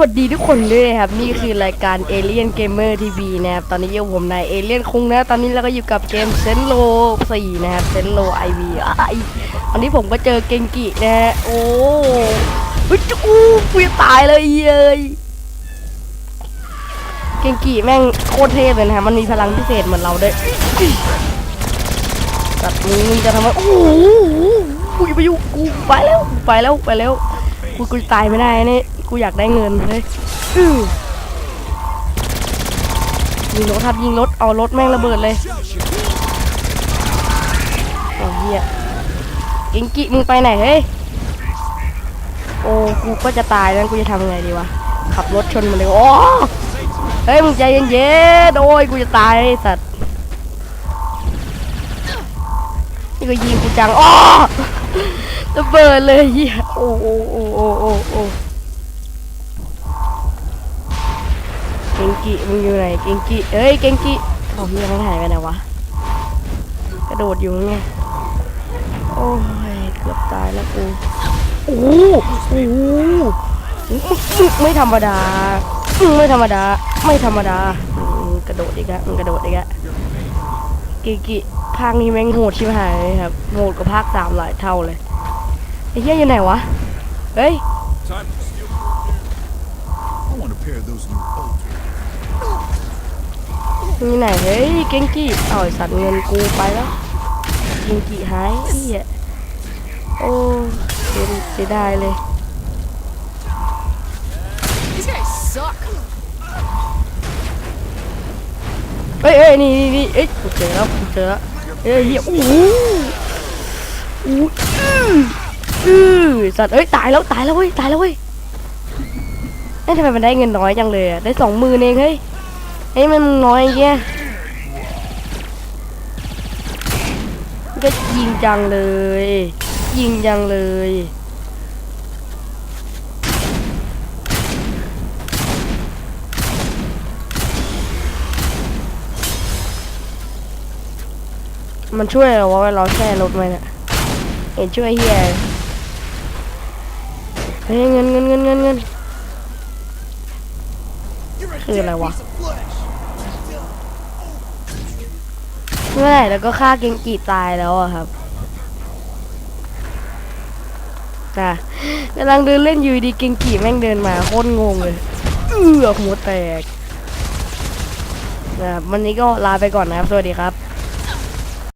วัสดีทุกคนด้วยนะครับ นี่คือรายการ Alien Gamer TV นะครับ ตอนนี้อยู่ผมนายเอเลียนคุงนะ ตอนนี้เราก็อยู่กับเกมเซนโล4นะครับเซนโลไอวีตอนนี้ผมก็เจอเกงกินะฮะโอ้ยจูกูจะตายเลยเย้ยเกงกิแม่งโคตรเทพเลยนะฮะมันมีพลังพิเศษเหมือนเราด้วยแบบนี้มึงจะทำไมโอ้โหกูอย่าไปยุ่กูไปแล้วไปแล้วไปแล้วกูกูตายไม่ได้นี่ กูอยากได้เงินเลยอื้อยิงรถครับยิงรถเอารถแม่งระเบิดเลยโอ้เหี้ยกิงกิมึงไปไหนเฮ้ยโอ้กูก็จะตายแล้วกูจะทำไงดีวะขับรถชนมันเลยโอ้เฮ้ยมึงใจเย็นๆโอ้ยกูจะตายไอ้สัตว์นี่ก็ยิงกูจังอ้อระเบิดเลยเฮียโอ้โอ้โอ้โอ้โอ้ กิมึงอยู่ไหนเกงกิเอ้ยเกงกิเอาเฮียมันหายไปไหนวะกระโดดอยู่ไงโอ้ยเกือบตายแล้วกูโอ้โหโอ้โหไม่ธรรมดาไม่ธรรมดา ไม่ธรรมดากระโดดอีกแล้วมันกระโดดอีกแล้วเกงกิภาคนี้แม่งโหดชิบหายเลยครับโหดกว่าภาคสามหลายเท่าเลยไอ้เหี้ยอยู่ไหนวะเฮ้ย ยู่ไหนเฮ้ยเก่งกี้อาไอ้สัตว์เงินกูไปแล้วเกงกี้หายไอ้เหี้ยโอ้เสียเสียดายเลยเฮ้ยเอ้ยนี่นี่นี่เอ้ยเจอแล้วเจอแล้วเอ้ยเหี้ยโอ้โหอู้อื้ออื้อสัตว์เอ้ยตายแล้วตายแล้วเว้ยตายแล้วเว้ยเอ้ยทำไมมันได้เงินน้อยจังเลยอะได้สองหมื่นเองเฮ้ย เฮ้ยมันน้อยอย่างเงี้ยก็ยิงจังเลย ยิงจังเลยมันช่วยเหรอวะเราแช่รถไหมเนี่ยเห็นช่วยเฮียเฮ้ยเงินเงินเงินเงินเงินคืออะไรวะ เมื่อไหร่แล้วก็ฆ่าเกงกีตายแล้วอะครับนะกำลังเดินเล่นอยู่ดีเกงกีแม่งเดินมาโคตรงงเลย เอือหัวแตกนะครับวันนี้ก็ลาไปก่อนนะครับ สวัสดีครับ